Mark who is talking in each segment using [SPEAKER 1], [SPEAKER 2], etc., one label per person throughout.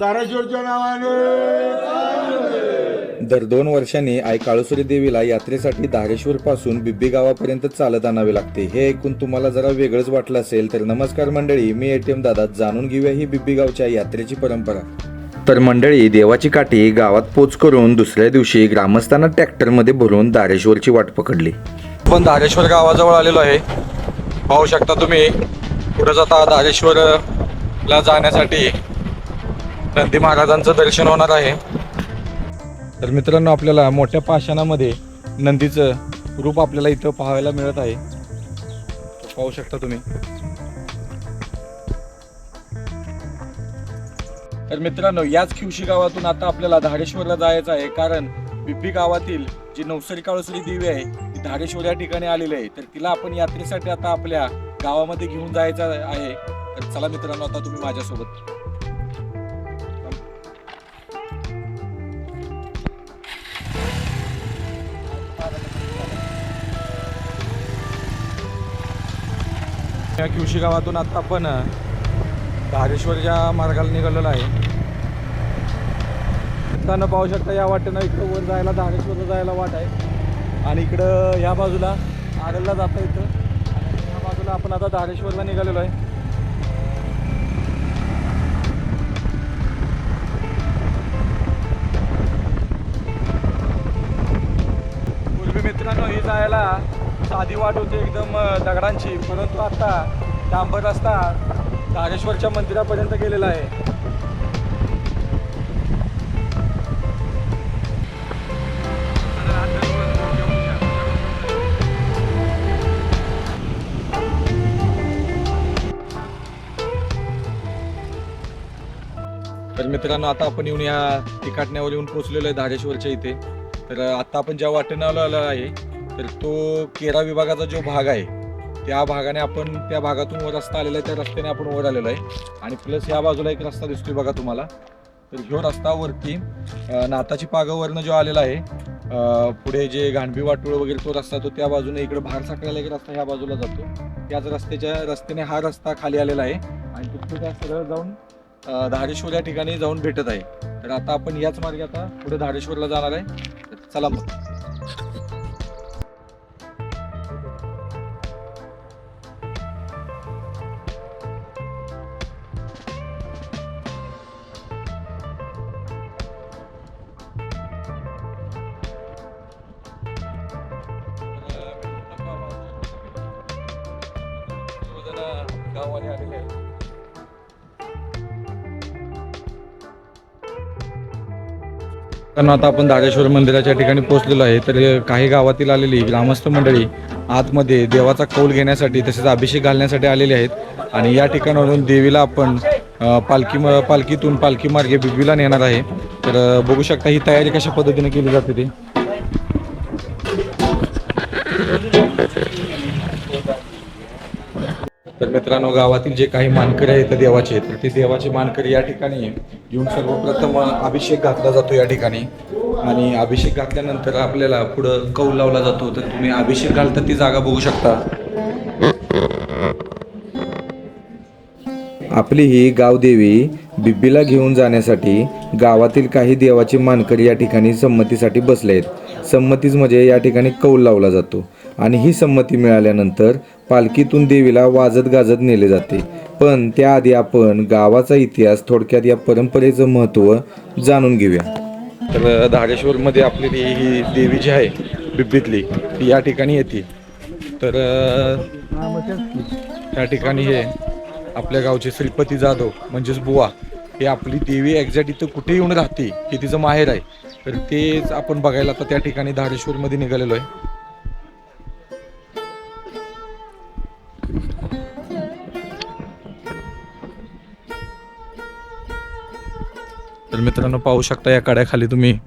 [SPEAKER 1] धाराशिवच्या नावाने.
[SPEAKER 2] दर दोन वर्षांनी आई काळुसरी देवीला यात्रेसाठी धारेश्वर पासून बिब्बी गावापर्यंत चालत आणावे लागते. हे ऐकून तुम्हाला जरा वेगळंच वाटलं असेल तर नमस्कार मंडळी मी एटीएम दादा. जाणून घेऊया ही बिब्बी गावच्या यात्रेची परंपरा. तर मंडळी देवाची काठी गावात पोच करून दुसऱ्या दिवशी ग्रामस्थांना ट्रॅक्टरमध्ये भरून धारेश्वरची वाट पकडली.
[SPEAKER 3] आपण धारेश्वर गावाजवळ आलेलो आहे. पाहू शकता तुम्ही पुढे जाता धारेश्वरला जाण्यासाठी. नंदी महाराजांचं दर्शन होणार आहे. तर मित्रांनो आपल्याला मोठ्या पाषाणामध्ये नंदीचं रूप आपल्याला इथं पाहायला मिळत आहे. पाहू शकता तुम्ही. तर मित्रांनो याच खिवशी गावातून आता आपल्याला धारेश्वरला जायचं आहे. कारण बिब्बी गावातील जी नवसरी काळोसरी देवी आहे ती धारेश्वर या ठिकाणी आलेली आहे. तर तिला आपण यात्रेसाठी आता आपल्या गावामध्ये घेऊन जायचं आहे. तर चला मित्रांनो आता तुम्ही माझ्यासोबत. या किवशी गावातून आत्ता आपण धारेश्वरच्या मार्गाला निघालेलो आहे. त्यांना पाहू शकता या वाटेनं इकडं वर जायला धारेश्वरला जायला वाट आहे. आणि इकडं ह्या बाजूला आरलला जाता इथं. आणि ह्या बाजूला आपण आता धारेश्वरला निघालेलो आहे. साधी वाट होती एकदम दगडांची. परंतु आता डांबर रस्ता धारेश्वरच्या मंदिरापर्यंत गेलेला आहे. तर मित्रांनो आता आपण येऊन या ठिकाण्यावर येऊन पोहोचलेलो आहे धारेश्वरच्या इथे. तर आता आपण ज्या वाटेनं आलो आहे तर तो केरा विभागाचा जो भाग आहे त्या भागाने आपण त्या भागातून वर रस्ता आलेला आहे त्या रस्त्याने आपण वर आलेलो आहे. आणि प्लस या बाजूला एक रस्ता दिसतोय बघा तुम्हाला. तर ह्यो रस्त्यावरती नाताची पागावरनं जो आलेला आहे पुढे जे घाणबी वाटोळ वगैरे तो रस्ता तो त्या बाजूने इकडे बाहेर साकळायला एक रस्ता ह्या बाजूला जातो. त्याच रस्त्याच्या रस्त्याने हा रस्ता खाली आलेला आहे. आणि तिथे त्या सरळ जाऊन धारेश्वर या ठिकाणी जाऊन भेटत आहे. तर आता आपण याच मार्गे आता पुढे धारेश्वरला जाणार आहे. चला मग. कारण आता आपण धारेश्वर मंदिराच्या ठिकाणी पोहोचलेलो आहे. तर काही गावातील आलेली ग्रामस्थ मंडळी आतमध्ये देवाचा कौल घेण्यासाठी तसेच अभिषेक घालण्यासाठी आलेले आहेत. आणि या ठिकाणावरून देवीला आपण पालखी पालखीतून पालखी मार्गे बिबीला नेणार आहे. तर बघू शकता ही तयारी कशा पद्धतीने केली जाते ती. मित्रांनो गावातील जे काही मानकरी आहेत देवाचे तर ते देवाचे मानकरी या ठिकाणी येऊन सर्वप्रथम अभिषेक घातला जातो या ठिकाणी. आणि अभिषेक घातल्यानंतर आपल्याला पुढं कौल लावला जातो. तर तुम्ही अभिषेक घालता ती जागा बघू शकता.
[SPEAKER 2] आपली ही गावदेवी बिब्बीला घेऊन जाण्यासाठी गावातील काही देवाचे मानकरी या ठिकाणी संमतीसाठी बसले आहेत. संमतीच म्हणजे या ठिकाणी कौल लावला जातो. आणि ही संमती मिळाल्यानंतर पालखीतून देवीला वाजत गाजत नेले जाते. पण त्याआधी आपण गावाचा इतिहास थोडक्यात या परंपरेचं महत्त्व जाणून घेऊया.
[SPEAKER 3] तर धारेश्वरमध्ये आपली ती ही देवी जी आहे बिब्बीतली ती या ठिकाणी येते. तर त्या ठिकाणी हे आपल्या गावचे श्रीपती जाधव म्हणजेच बुवा हे आपली देवी एक्झॅक्ट इथं कुठे येऊन राहते हे तिचं माहेर आहे. तर तेच आपण बघायला आता त्या ठिकाणी धारेश्वरमध्ये निघालेलो आहे. तर मित्रांनो पाहू शकता या कड्याखाली तुम्ही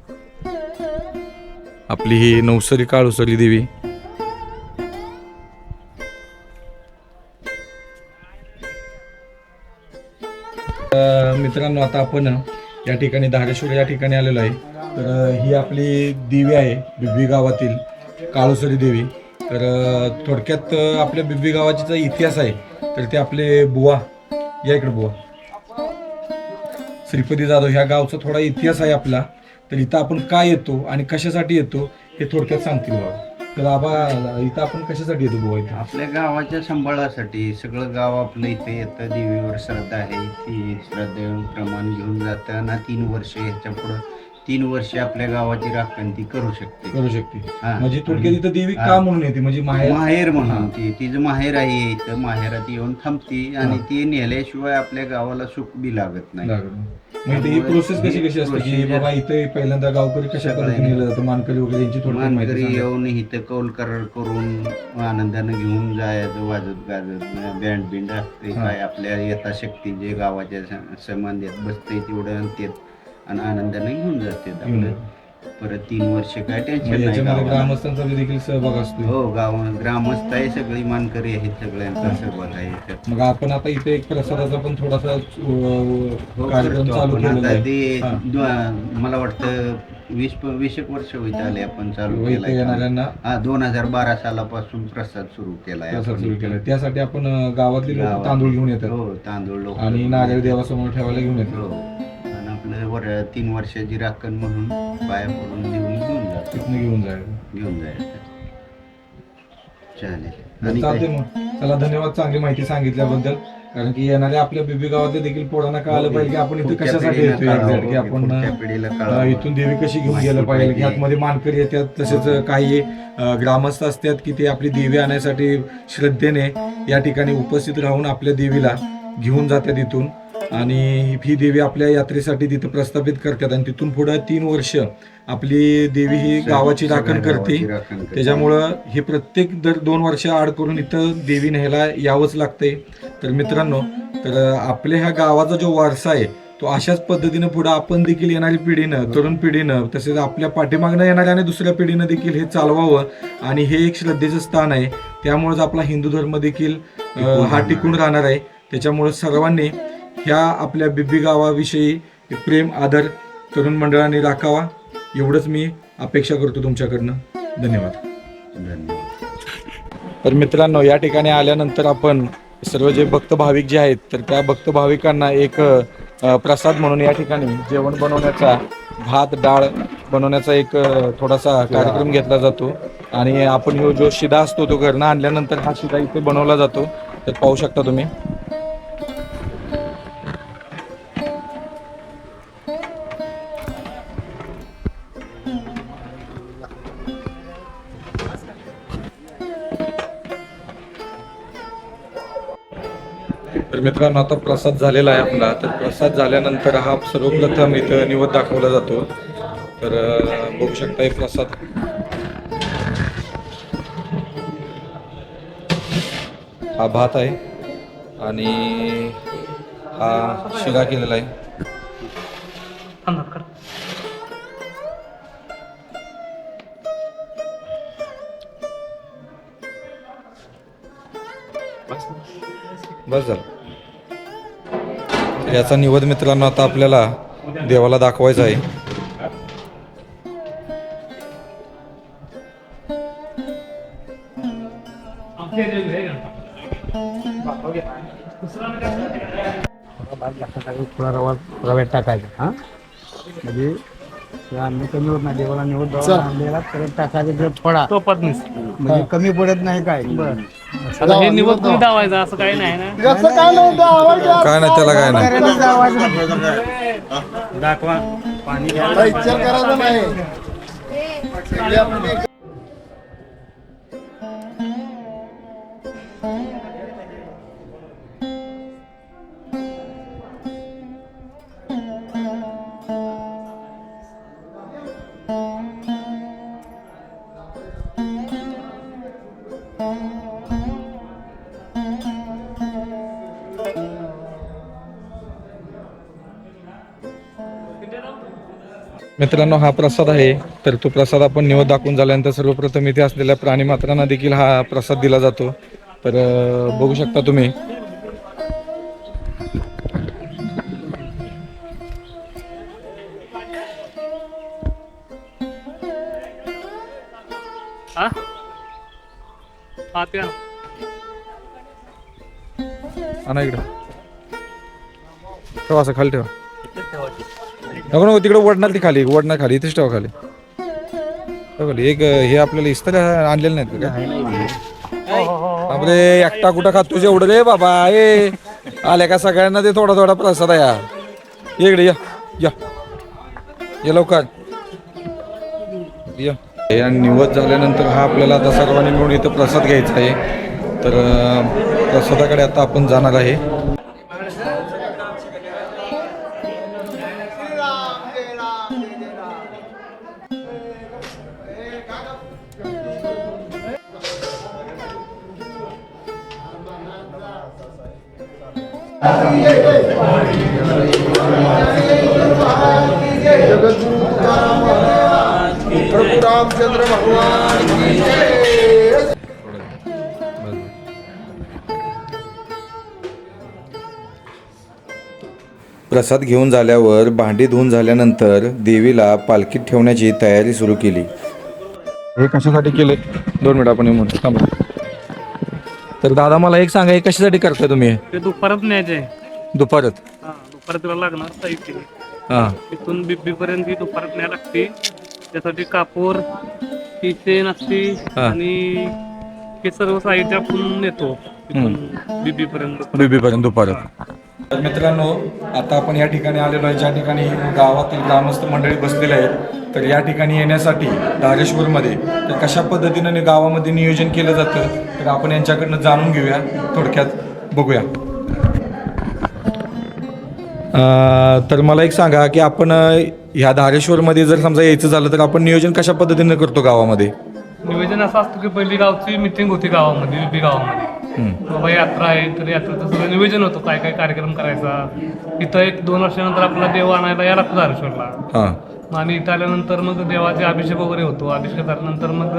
[SPEAKER 3] आपली ही नवसरी काळुसरी देवी. मित्रांनो आता आपण या ठिकाणी धारेश्वर या ठिकाणी आलेलो आहे. तर ही आपली देवी आहे बिब्बी गावातील काळुसरी देवी. तर थोडक्यात आपल्या बिब्बी गावाचा इतिहास आहे तर ते आपले बुवा या इकडे बुवा. श्रीपती जाधव ह्या गावचा थोडा इतिहास आहे आपला. तर इथं आपण काय येतो आणि कशासाठी येतो हे थोडक्यात सांगतील बाबा. तर आबा इथं आपण कशासाठी येतो बुवा इथं?
[SPEAKER 1] आपल्या गावाच्या सांभाळासाठी सगळं गाव आपलं इथे येतं. देवीवर श्रद्धा आहे ती श्रद्धेप्रमाण घेऊन जाताना तीन वर्ष ह्याच्या पुढं तीन वर्ष आपल्या गावाची राखण ती करू शकते.
[SPEAKER 3] करू शकते.
[SPEAKER 1] हा.
[SPEAKER 3] म्हणजे थोडक्यात इथं देवी
[SPEAKER 1] हा.
[SPEAKER 3] का म्हणून येते? म्हणजे माहेर?
[SPEAKER 1] माहेर. म्हणून ती तिचं माहेर आहे इथं. माहेरात येऊन थांबते आणि ती नेल्याशिवाय आपल्या गावाला सुख बी लागत नाही.
[SPEAKER 3] म्हणजे ही प्रोसेस कशी कशी असते? की
[SPEAKER 1] Procedure-
[SPEAKER 3] बाबा इथे पहिल्यांदा गावकरी कशा पद्धतीने नेलं जातं मानकरी वगैरे यांची माहिती
[SPEAKER 1] मानकरी
[SPEAKER 3] सांगा.
[SPEAKER 1] येऊन इथं कौल करार करून आनंदानं घेऊन जायचं वाजत गाजत बँड बिंड असते
[SPEAKER 3] हा.
[SPEAKER 1] काय आपल्या यथाशक्ती जे गावाच्या स- संबंधित बसते तेवढं आणतात आणि आनंदानं घेऊन आपलं परत तीन वर्ष काय टेन्शन नाही
[SPEAKER 3] याच्यामध्ये
[SPEAKER 1] गावाला.
[SPEAKER 3] ग्रामस्थांचा बी देखील सहभाग असतो
[SPEAKER 1] हो गाव ग्रामस्थ आहे सगळी मानकरी आहेत सगळ्यांचा सहभाग आहे.
[SPEAKER 3] मग आपण आता इथे एक प्रसादाचा पण थोडासा
[SPEAKER 1] हो,
[SPEAKER 3] अं, कार्यक्रम
[SPEAKER 1] करतो
[SPEAKER 3] चालू
[SPEAKER 1] आपण.
[SPEAKER 3] केलेला
[SPEAKER 1] आता
[SPEAKER 3] आहे
[SPEAKER 1] ते
[SPEAKER 3] हा.
[SPEAKER 1] दो- मला वाटतं वीस वीस एक वर्ष होत आले आपण चालू
[SPEAKER 3] इथे
[SPEAKER 1] केलाय
[SPEAKER 3] येणाऱ्यांना
[SPEAKER 1] हा दोन हजार बारा सालापासून प्रसाद सुरू केलाय
[SPEAKER 3] प्रसाद
[SPEAKER 1] आपण
[SPEAKER 3] सुरू. केला त्यासाठी आपण अं, गावातली लोक
[SPEAKER 1] गावात.
[SPEAKER 3] तांदूळ घेऊन येतात
[SPEAKER 1] हो तांदूळ लोक
[SPEAKER 3] आणि नारळ देवासमोर ठेवायला घेऊन येतात
[SPEAKER 1] हो आणि आपलं वर तीन वर्षाची राखण म्हणून पाया पडून देऊन घेऊन जातो
[SPEAKER 3] तिथनं घेऊन जायचं
[SPEAKER 1] घेऊन जायचं चालेल. आणि काय?
[SPEAKER 3] मग. चला धन्यवाद. चांगली माहिती सांगितल्याबद्दल. कारण की येणाऱ्या आपल्या बीबी गावातल्या देखील पोरांना कळालं पाहिजे. की आपण इथे
[SPEAKER 1] पुढच्या
[SPEAKER 3] कशासाठी
[SPEAKER 1] पिढीला
[SPEAKER 3] येतोय?
[SPEAKER 1] कळावं,
[SPEAKER 3] एक्झॅक्ट की आपण
[SPEAKER 1] पुढच्या पिढीला
[SPEAKER 3] अं,
[SPEAKER 1] कळावं.
[SPEAKER 3] इथून देवी कशी घेऊन
[SPEAKER 1] माहिती
[SPEAKER 3] गेलं पाहिजे? की. आतमध्ये मानकरी येतात तसेच काही अं, ग्रामस्थ असतात की ते आपली देवी आणण्यासाठी श्रद्धेने या ठिकाणी उपस्थित राहून आपल्या देवीला घेऊन जातात इथून. आणि ही देवी आपल्या यात्रेसाठी तिथं प्रस्थापित करतात. आणि तिथून पुढे तीन वर्ष आपली देवी ही गावाची राखण करते. त्याच्यामुळं हे प्रत्येक दर दोन वर्ष आड करून इथं देवी न्यायला यावंच लागतंय. तर मित्रांनो तर आपल्या ह्या गावाचा जो वारसा आहे तो अशाच पद्धतीनं पुढे आपण देखील येणारी पिढीनं तरुण पिढीनं तसेच आपल्या पाठीमागनं येणाऱ्या आणि दुसऱ्या पिढीनं देखील हे चालवावं. आणि हे एक श्रद्धेचं स्थान आहे. त्यामुळेच आपला हिंदू धर्म देखील हा टिकून राहणार आहे. त्याच्यामुळे सर्वांनी ह्या आपल्या बिब्बी गावाविषयी प्रेम आदर तरुण मंडळाने राखावा. एवढंच मी अपेक्षा करतो तुमच्याकडनं. धन्यवाद.
[SPEAKER 1] धन्यवाद.
[SPEAKER 3] तर मित्रांनो या ठिकाणी आल्यानंतर आपण सर्व जे भक्त भाविक जे आहेत तर त्या भक्त भाविकांना एक प्रसाद म्हणून या ठिकाणी जेवण बनवण्याचा भात डाळ बनवण्याचा एक थोडासा कार्यक्रम घेतला जातो. आणि आपण जो शिदा असतो तो घरनं आणल्यानंतर हा शिदा इथे बनवला जातो. तर पाहू शकता तुम्ही. मित्रांनो आता प्रसाद झालेला आहे आपला. तर प्रसाद झाल्यानंतर हा सर्वप्रथम इथं निवद दाखवला जातो. तर बघू शकता प्रसाद. हा भात आहे आणि हा शिरा केलेला आहे. बस झालं. याचा निवद मित्रांनो आता आपल्याला देवाला दाखवायचा आहे.
[SPEAKER 4] थोडा रवा रव्यात टाकायचा हा म्हणजे अन्न कमी होत नाही देवाला निवड आणलेला परत टाकायचा. तो थोडा
[SPEAKER 5] तो पत्नीस.
[SPEAKER 4] म्हणजे कमी पडत नाही काय?
[SPEAKER 5] आता हे निवड तुम्ही दावायचं असं काही नाही ना.
[SPEAKER 3] काय नाही त्याला काय नाही.
[SPEAKER 4] दाखवा. पाणी घ्या
[SPEAKER 3] मित्रांनो हा प्रसाद आहे. तर तो प्रसाद आपण निवड दाखवून झाल्यानंतर सर्वप्रथम इथे असलेल्या प्राणी मात्रांना देखील हा प्रसाद दिला जातो. तर बघू शकता तुम्ही. आणा. इकडं. ठेवा असं खाली ठेवा. नको नको तिकडे वडणार ती खाली वडणार खाली इथेच ठेवा खाली. ठेवा खाली. एक हे आपल्याला इस्तर आणलेलं नाहीत का? काय बापरे एकटा कुठं खात तुझे एवढं रे बाबा ए आल्या का सगळ्यांना ते थोडा थोडा प्रसाद ये इकडे या या. ये लवकर. या. आणि निवत झाल्यानंतर हा आपल्याला आता सर्वांनी मिळून इथं प्रसाद घ्यायचा आहे. तर अं, प्रसादाकडे आता आपण जाणार आहे.
[SPEAKER 2] प्रसाद घेऊन झाल्यावर भांडी धुवून झाल्यानंतर देवीला पालखीत ठेवण्याची तयारी सुरू केली
[SPEAKER 3] हे कशासाठी केले दोन मिनिट आपण येऊन म्हणतो थांबा. तर दादा मला एक सांगा हे कशासाठी करताय तुम्ही? हे?
[SPEAKER 5] ते दुपारात न्यायचे
[SPEAKER 3] दुपारत?
[SPEAKER 5] हा दुपारात तिला लागणार साहित्य.
[SPEAKER 3] हां.
[SPEAKER 5] इथून बिब्बीपर्यंत ही दुपारात न्याय लागते. त्यासाठी कापूर ही चेन असते
[SPEAKER 3] हा.
[SPEAKER 5] आणि हे सर्व साहित्य आपण नेतो इथून बिब्बीपर्यंत
[SPEAKER 3] बीबीपर्यंत दुपारत. तर मित्रांनो आता आपण या ठिकाणी आलेलो आहे. ज्या ठिकाणी गावातील ग्रामस्थ मंडळी बसलेले आहेत तर या ठिकाणी येण्यासाठी धारेश्वरमध्ये तर कशा पद्धतीनं गावामध्ये नियोजन केलं जातं तर आपण यांच्याकडनं जाणून घेऊया. थोडक्यात बघूया. तर मला एक सांगा की आपण ह्या धारेश्वरमध्ये जर समजा यायचं झालं तर आपण नियोजन कशा पद्धतीनं करतो गावामध्ये?
[SPEAKER 5] नियोजन असं असतं की पहिली गावची मिटिंग होती गावामध्ये बिब्बी गावामध्ये. बाबा यात्रा आहे तर यात्रेचं सगळं नियोजन होतं. काय काय कार्यक्रम करायचा? इथं एक दोन वर्षानंतर आपला देव आणायला या लागतो धारेश्वरला. आम्ही इथं आल्यानंतर मग देवाचे अभिषेक वगैरे होतो. अभिषेक झाल्यानंतर मग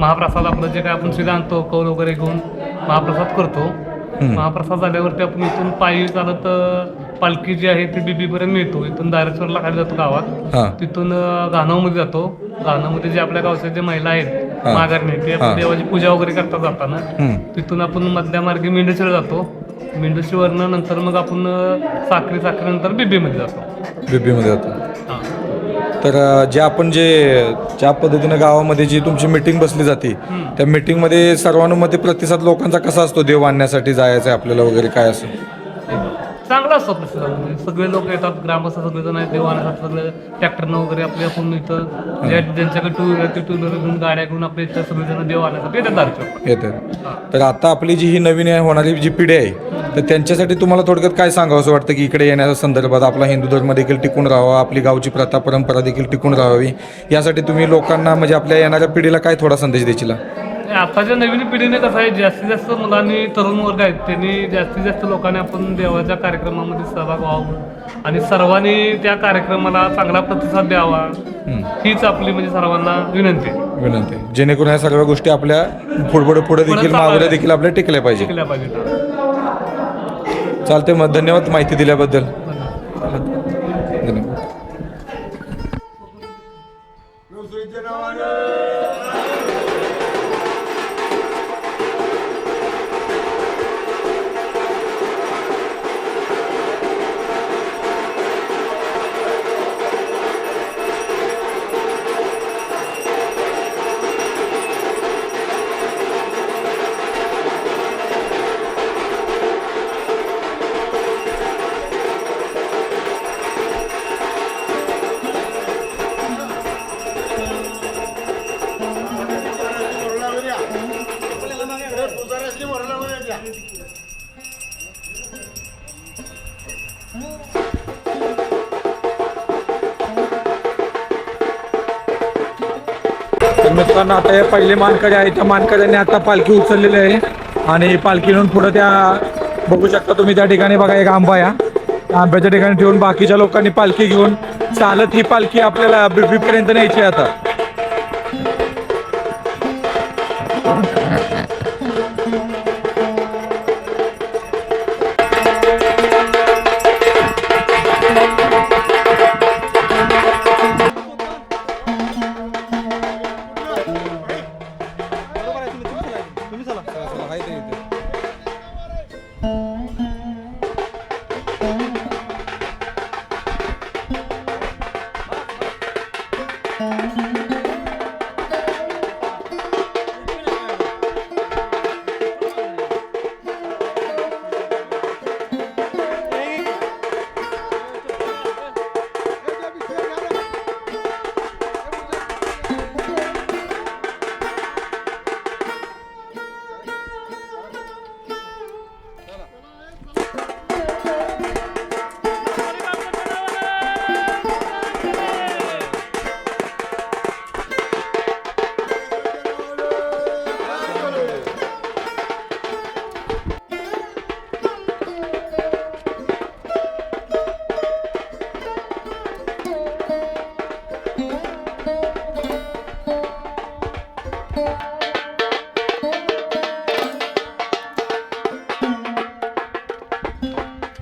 [SPEAKER 5] महाप्रसाद आपलं जे काय आपण सीधा आणतो कौल वगैरे घेऊन महाप्रसाद करतो. महाप्रसाद झाल्यावरती आपण इथून पायी चालत पालखी जी आहे ती बीबीपर्यंत मिळतो इथून दारेश्वरला खाली जातो गावात. तिथून गाणावमध्ये जातो. गाणावमध्ये जे आपल्या गावच्या जे महिला आहेत. माघारणे ते. आपण देवाची पूजा वगैरे करतात जाताना. तिथून आपण मधल्या मार्गे मेंढेश्वर जातो. मेंढेश्वरनं नंतर मग आपण साखरी साखरेनंतर बिबीमध्ये जातो.
[SPEAKER 3] बीबीमध्ये जातो. तर जे आपण जे ज्या पद्धतीनं गावामध्ये जी तुमची मिटिंग बसली जाते त्या मिटिंगमध्ये सर्वानुमते प्रतिसाद लोकांचा कसा असतो? देव आणण्यासाठी जायचं आहे आपल्याला वगैरे काय असं?
[SPEAKER 5] चांगला असतो प्रतिसाद म्हणजे सगळे लोक येतात ग्रामस्थ सगळे जण आहेत देवाण्यासाठी सगळे ट्रॅक्टरनं वगैरे आपले आपण इथं. जे ज्यांच्याकडे टू व्हीलर ते टू व्हीलर घेऊन गाड्या घेऊन आपले इथं सगळे जण देव आणण्यासाठी येतात दारचौक
[SPEAKER 3] येतं तर आता आपली जी ही नवीन आहे होणारी जी पिढी आहे तर त्यांच्यासाठी तुम्हाला थोडक्यात काय सांगावं असं वाटतं की इकडे येण्याच्या संदर्भात आपला हिंदू धर्म देखील टिकून राहावा आपली गावची प्रथा परंपरा देखील टिकून राहावी? यासाठी तुम्ही लोकांना म्हणजे आपल्या येणाऱ्या पिढीला काय थोडा संदेश देशील?
[SPEAKER 5] आताच्या नवीन पिढीने कसं आहे जास्तीत जास्त मुलांनी तरुण वर्ग आहेत त्यांनी जास्तीत जास्त लोकांनी आपण देवाच्या कार्यक्रमामध्ये सहभाग व्हावं. आणि सर्वांनी त्या कार्यक्रमाला चांगला प्रतिसाद द्यावा. हीच आपली म्हणजे सर्वांना विनंती आहे.
[SPEAKER 3] विनंती. जेणेकरून ह्या सर्व गोष्टी आपल्या पुढे पुढे देखील देखील आपल्या टिकल्या पाहिजे.
[SPEAKER 5] शिकल्या पाहिजे
[SPEAKER 3] चालते मग. धन्यवाद माहिती दिल्याबद्दल. धन्यवाद. मित्रांनो आता हे पहिले मानकरी आहे त्या मानकऱ्यांनी आता पालखी उचललेली आहे. आणि पालखी नेऊन पुढे त्या बघू शकता तुम्ही त्या ठिकाणी बघा एक आंबा या. आंब्याच्या ठिकाणी ठेवून बाकीच्या लोकांनी पालखी घेऊन चालत ही पालखी आपल्याला बिबीपर्यंत न्यायची आता.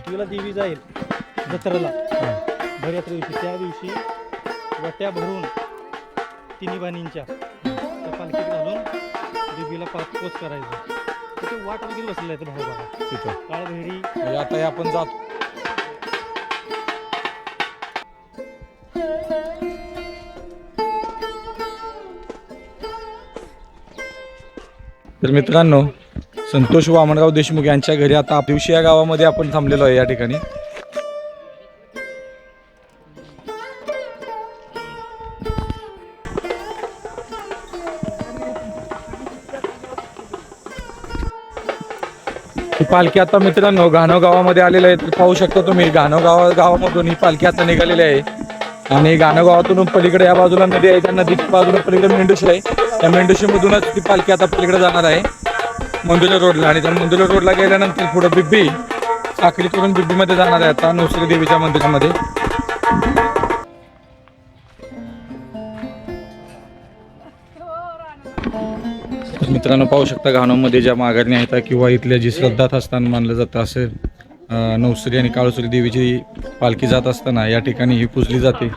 [SPEAKER 6] तिला देवी जाईल जत्रेला. भरयात्रे दिवशी. त्या दिवशी वट्या भरून तिन्ही बाणींच्या त्या पालखीत घालून देवीला पाच पोच करायचं. तिथे वाट वगैरे बसलेलं आहे भाऊ बघा
[SPEAKER 3] तिथं.
[SPEAKER 6] काळभैरी.
[SPEAKER 3] म्हणजे आता हे आपण जातो. तर मित्रांनो संतोष वामनराव देशमुख यांच्या घरी आता दिवशी या गावामध्ये आपण थांबलेलो आहे या ठिकाणी. ही पालखी आता मित्रांनो घाणव गावामध्ये आलेली आहे. तर पाहू शकता तुम्ही घाणव गावा गावामधून ही पालखी आता निघालेली आहे. आणि घाणव गावातून पलीकडे या बाजूला नदी आहे. त्या नदीच्या बाजूला पलीकडे मेंढुशी आहे. त्या मेंढुशीमधूनच ती पालखी आता पलीकडे जाणार आहे. मंदुला रोडला. आणि त्या मंदुला रोडला गेल्यानंतर पुढं बिब्बी साखरी करून बिब्बीमध्ये जाणार आहे आता नवसरी देवीच्या मंदिरामध्ये. मित्रांनो पाहू शकता घाणोमध्ये ज्या माघारणी आहेत किंवा इथल्या जी श्रद्धात श्रद्धास्थान मानलं जातं असेल नवसरी आणि काळसरी देवीची पालखी जात असताना या ठिकाणी ही पुजली जाते.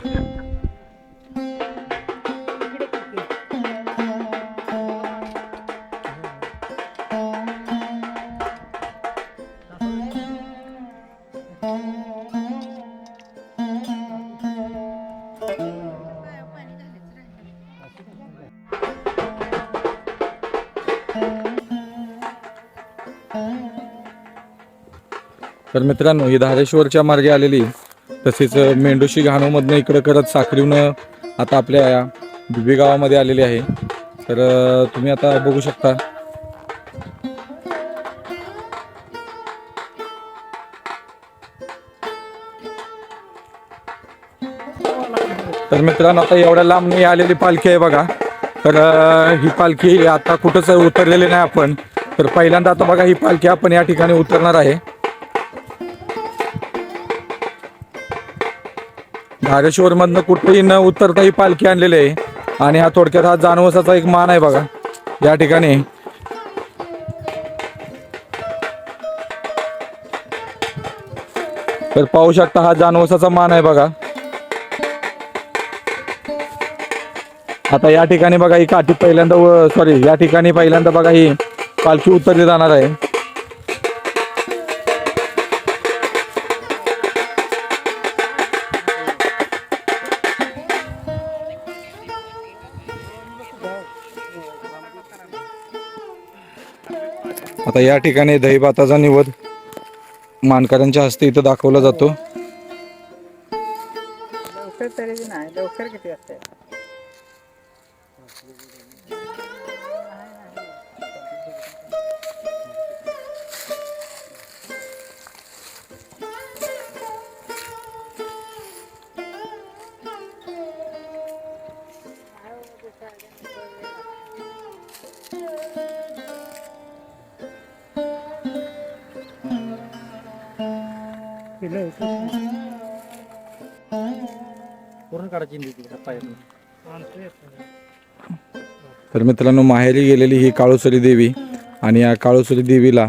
[SPEAKER 3] तर मित्रांनो ही धारेश्वरच्या मार्गे आलेली. तसेच मेंढुशी घाणूमधनं इकडं करत साखरीवनं आता आपल्या बिबी गावामध्ये आलेली आहे. तर तुम्ही आता बघू शकता. तर मित्रांनो आता एवढ्या लांब नाही आलेली पालखी आहे बघा. तर ही पालखी आता कुठंच उतरलेली नाही आपण. तर पहिल्यांदा आता बघा ही पालखी आपण या ठिकाणी उतरणार आहे. धारेश्वर मधनं कुठेही न उतरता ही पालखी आणलेली आहे. आणि हा थोडक्यात हा जानवसाचा एक मान आहे बघा. या ठिकाणी. तर पाहू शकता हा जानवसाचा मान आहे बघा. आता या ठिकाणी बघा ही काठी पहिल्यांदा सॉरी या ठिकाणी पहिल्यांदा बघा ही पालखी उतरली जाणार आहे. आता या ठिकाणी दहीभाताचा निवद मानकऱ्यांच्या हस्ते इथं दाखवला जातो.
[SPEAKER 7] लवकर तरी नाही लवकर किती असते
[SPEAKER 3] तर मित्रांनो माहेरी गेलेली ही काळोसरी देवी आणि या काळोसरी देवीला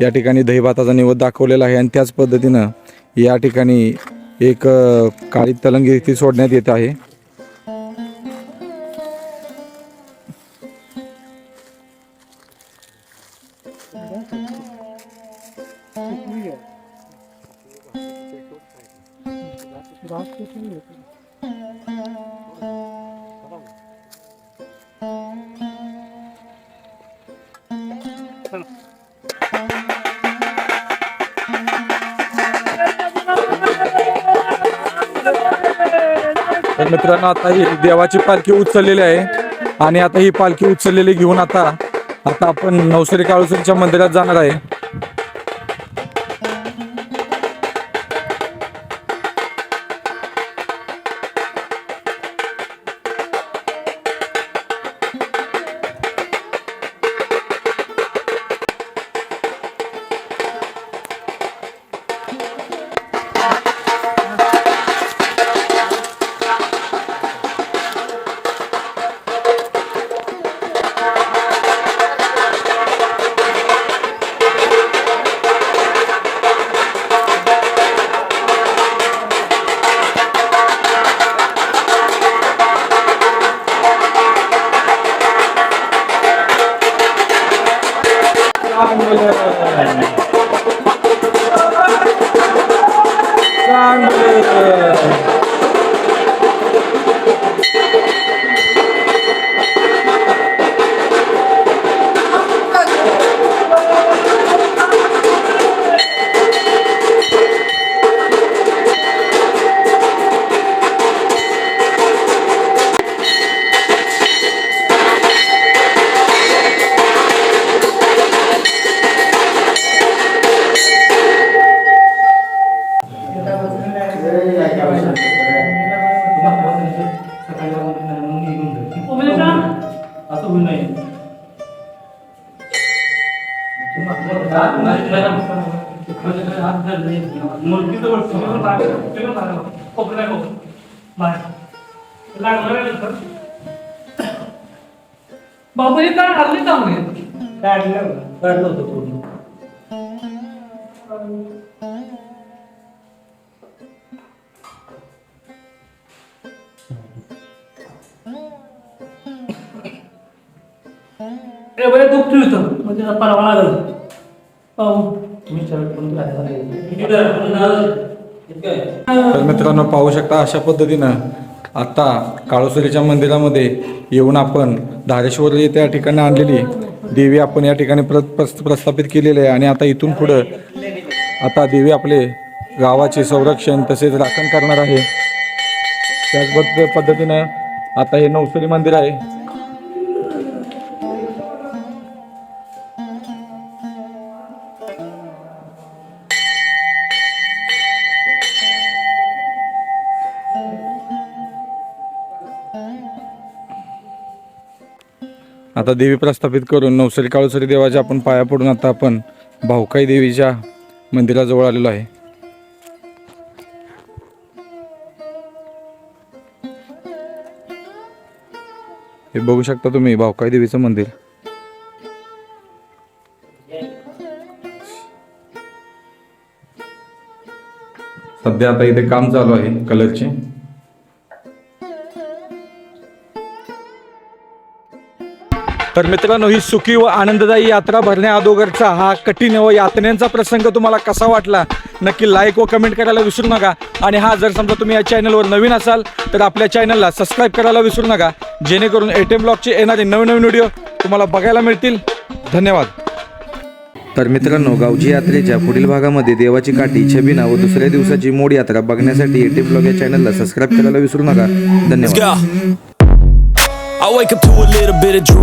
[SPEAKER 3] या ठिकाणी दहीभाताचा निवद दाखवलेला आहे आणि त्याच पद्धतीनं या ठिकाणी एक काळी तलंगी ती सोडण्यात येत आहे. आता ही देवाची पालखी उचललेली आहे. आणि आता ही पालखी उचललेली घेऊन आता आता आपण नवसरी काळुसरीच्या मंदिरात जाणार आहे.
[SPEAKER 6] असं होऊ नये
[SPEAKER 5] बाबूजी काय हल्ली चांगले
[SPEAKER 6] काढलं काढलं होतं पूर्ण
[SPEAKER 5] बरे दूध ठेवतो मग त्याचा परवा लागल. पाहू.
[SPEAKER 6] शर्ट पण
[SPEAKER 3] तर मित्रांनो पाहू शकता अशा पद्धतीनं आता काळोसरीच्या मंदिरामध्ये येऊन आपण धारेश्वरी त्या ठिकाणी आणलेली देवी आपण या ठिकाणी प्र प्रस्थापित केलेली आहे. आणि आता इथून पुढं आता देवी आपले गावाचे संरक्षण तसेच राखण करणार आहे. त्याच पद्धतीनं आता हे नवसरी मंदिर आहे. आता देवी प्रस्थापित करून नवसरी काळोसरी देवाच्या आपण पाया पडून आता आपण भाऊकाई देवीच्या मंदिराजवळ आलेलो आहे. हे बघू शकता तुम्ही भाऊकाई देवीचं मंदिर. सध्या आता इथे काम चालू आहे कलरचे. तर मित्रांनो ही सुखी व आनंददायी यात्रा भरण्या अगोदरचा हा कठीण व यातनेचा प्रसंग तुम्हाला कसा वाटला? नक्की लाईक व कमेंट करायला विसरू नका. आणि हा जर समजा तुम्ही या चॅनलवर नवीन असाल तर आपल्या चॅनलला सबस्क्राईब करायला विसरू नका. जेणेकरून एटीएम ब्लॉगचे येणारे नवीन नवीन व्हिडिओ तुम्हाला बघायला मिळतील. धन्यवाद.
[SPEAKER 2] तर मित्रांनो गावची यात्रेच्या पुढील भागामध्ये देवाची काठी छबिना व दुसऱ्या दिवसाची मोड यात्रा बघण्यासाठी एटीएम ब्लॉग या चॅनलला सबस्क्राईब करायला विसरू नका. धन्यवाद.
[SPEAKER 8] I wake up to a little bit of drool.